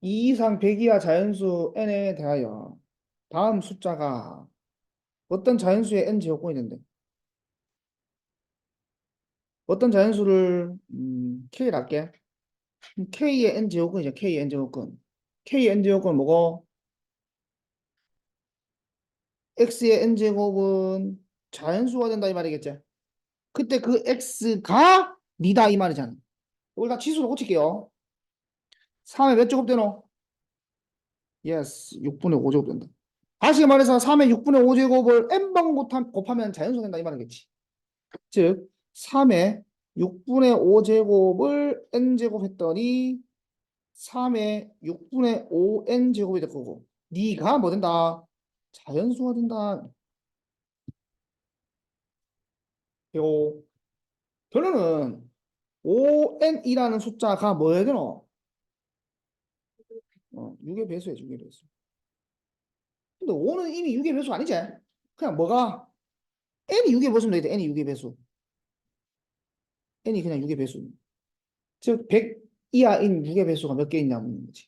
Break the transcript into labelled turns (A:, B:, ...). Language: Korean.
A: 2 이상 100 이하 자연수 n에 대하여 다음 숫자가 어떤 자연수의 n 제곱근이 된대. 어떤 자연수를 음. 그럼 K의 n 제곱근이죠. K의 n 제곱근. K의 n 제곱근 뭐고? X의 n 제곱은 자연수가 된다 이 말이겠지. 그때 그 X가 니다 이 말이잖아. 이걸 다 치수로 고칠게요. 3에 몇 제곱 되노? 예스. 6분의 5제곱 된다. 다시 말해서 3의 6분의 5제곱을 n번 곱하면 자연수 된다 이 말이겠지. 즉 3의 6분의 5제곱을 n제곱 했더니 3의 6분의 5n제곱이 될 거고 네가 뭐 된다? 자연수가 된다. 요 결론은 5n이라는 숫자가 뭐야 되노? 어, 6의 배수야, 6의 배수. 근데 5는 이미 6의 배수 아니지? 그냥 뭐가? n이 6의 배수면 되겠다, n이 6의 배수. n이 그냥 6의 배수. 즉, 100 이하인 6의 배수가 몇 개 있냐는 거지.